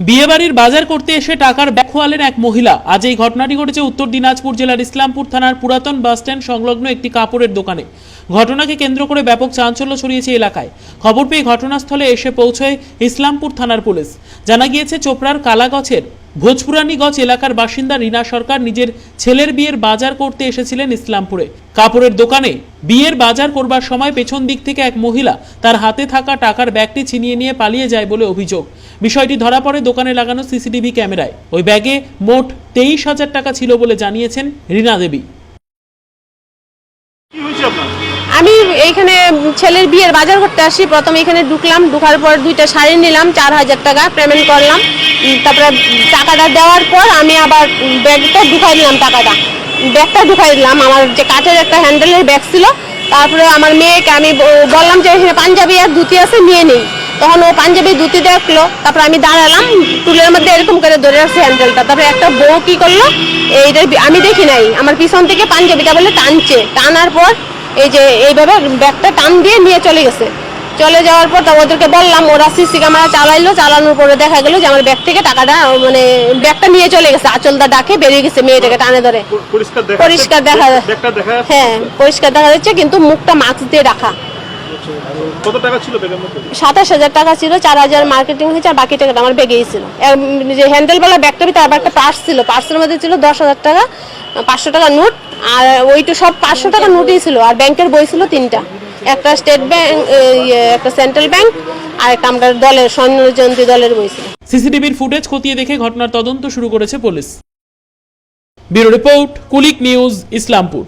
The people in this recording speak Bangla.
বিয়েবাড়ির বাজার করতে এসে টাকার ব্যাগ এক মহিলা। আজ এই ঘটনাটি ঘটেছে উত্তর দিনাজপুর জেলার ইসলামপুর থানার পুরাতন বাসস্ট্যান্ড সংলগ্ন একটি কাপড়ের দোকানে। ঘটনাকে কেন্দ্র করে ব্যাপক চাঞ্চল্য ছড়িয়েছে এলাকায়। খবর পেয়ে ঘটনাস্থলে এসে পৌঁছয় ইসলামপুর থানার পুলিশ। জানা গিয়েছে, চোপড়ার কালাগছের ভোজপুরানীগঞ্জ এলাকার বাসিন্দা রিনা সরকার নিজের ছেলের বিয়ের বাজার করতে এসেছিলেন ইসলামপুরে। কাপড়ের দোকানে বিয়ের বাজার করবার সময় পেছন দিক থেকে এক মহিলা তার হাতে থাকা টাকার ব্যাগটি ছিনিয়ে নিয়ে পালিয়ে যায় বলে অভিযোগ। বিষয়টি ধরা পড়ে দোকানে লাগানো সিসিটিভি ক্যামেরায়। ওই ব্যাগে মোট তেইশ হাজার টাকা ছিল বলে জানিয়েছেন রীনা দেবী। আমি এইখানে ছেলের বিয়ের বাজার করতে আসি। প্রথমে এখানে ঢুকলাম, ঢুকার পর দুইটা শাড়ি নিলাম, চার হাজার টাকা পেমেন্ট করলাম। তারপরে টাকাটা দেওয়ার পর আমি আবার ব্যাগটা ঢুকাই দিলাম টাকাটা। ব্যাগটা ঢুকাই দিলাম, আমার যে কাঠের একটা হ্যান্ডেলের ব্যাগ ছিল। তারপরে আমার মেয়েকে আমি বললাম যে এখানে পাঞ্জাবি আর ধুতি আছে, নিয়ে নেই। তখন ও পাঞ্জাবি ধুতি দেখল, তারপর আমি দাঁড়ালাম, টুলের মধ্যে এরকম করে ধরে রাখছে হ্যান্ডেলটা তারপরে একটা বউ কি করল, এইটা আমি দেখি নাই। আমার পিছন থেকে পাঞ্জাবিটা বলে টানছে। টানার পর এই যে এইভাবে ব্যাগটা টান দিয়ে নিয়ে চলে গেছে। চলে যাওয়ার পর তা ওদেরকে বললাম ওরা সিসি ক্যামেরা চালাইলো চালানোর পরে দেখা গেল যে আমার ব্যাগ থেকে টাকাটা মানে ব্যাগটা নিয়ে চলে গেছে। আঁচলদা ডাকে বেরিয়ে গেছে মেয়েটাকে টানে ধরে। পরিষ্কার দেখা? হ্যাঁ পরিষ্কার দেখা যাচ্ছে কিন্তু মুখটা মাস্ক দিয়ে রাখা। সাতাশ হাজার টাকা ছিল চার হাজার মার্কেটিং হয়েছে আর বাকি টাকাটা আমার ব্যাগেই ছিল। যে হ্যান্ডেলওয়ালা ব্যাগটা ভিতরে আবার একটা পার্স ছিল। পার্সের মধ্যে ছিল দশ হাজার টাকা পাঁচশো টাকা নোট আর ওই তো সব পাঁচশো টাকা নোটই ছিল আর ব্যাংকের বই ছিল তিনটা। একটা স্টেট ব্যাংক একটা সেন্ট্রাল ব্যাংক আর একটা আমরা দলের স্বর্ণ জয়ন্তী দলের বই ছিল। সিসিটিভির ফুটেজ খতিয়ে দেখে ঘটনার তদন্ত শুরু করেছে police. Bureau report Kulik news Islampur.